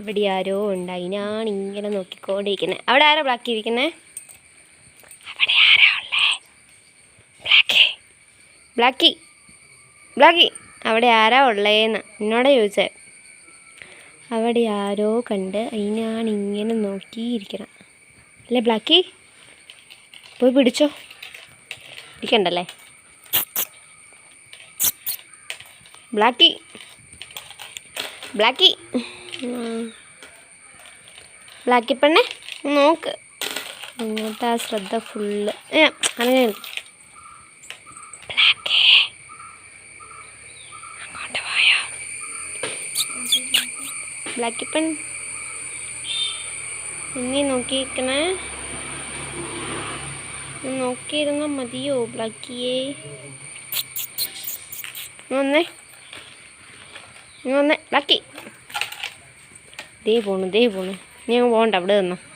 ഇവിടെ ആരോ ഉണ്ട്. അതിനാണ് ഇങ്ങനെ നോക്കിക്കൊണ്ടിരിക്കുന്നത് അവിടെ ആരാ ബ്ലാക്ക് ഇരിക്കുന്നത് അവിടെ ആരാ ഉള്ളേ? ബ്ലാക്കി ബ്ലാക്കി അവിടെ ആരാ ഉള്ളേന്ന് എന്നോട് ചോദിച്ചേ. അവിടെ ആരോ കണ്ട് അതിനാണ് ഇങ്ങനെ നോക്കിയിരിക്കണം അല്ലേ ബ്ലാക്കി പോയി പിടിച്ചോ. പിടിക്കണ്ടല്ലേ ബ്ലാക്കി ബ്ലാക്കി. ബ്ലാക്കി പെണ്ണെ നോക്ക്. അങ്ങോട്ട് ആ ശ്രദ്ധ ഫുള്ള് അങ്ങനെ ബ്ലാക്കി പെൺ ഇനി നോക്കിയിരിക്കണേ. നോക്കിയിരുന്നാൽ മതിയോ ബ്ലാക്കിയേ വന്നേ. വന്നേ. ബ്ലാക്കി ദേ പോണു ദേ പോണു. അങ്ങ് പോകണ്ട അവിടെ നിന്നോ.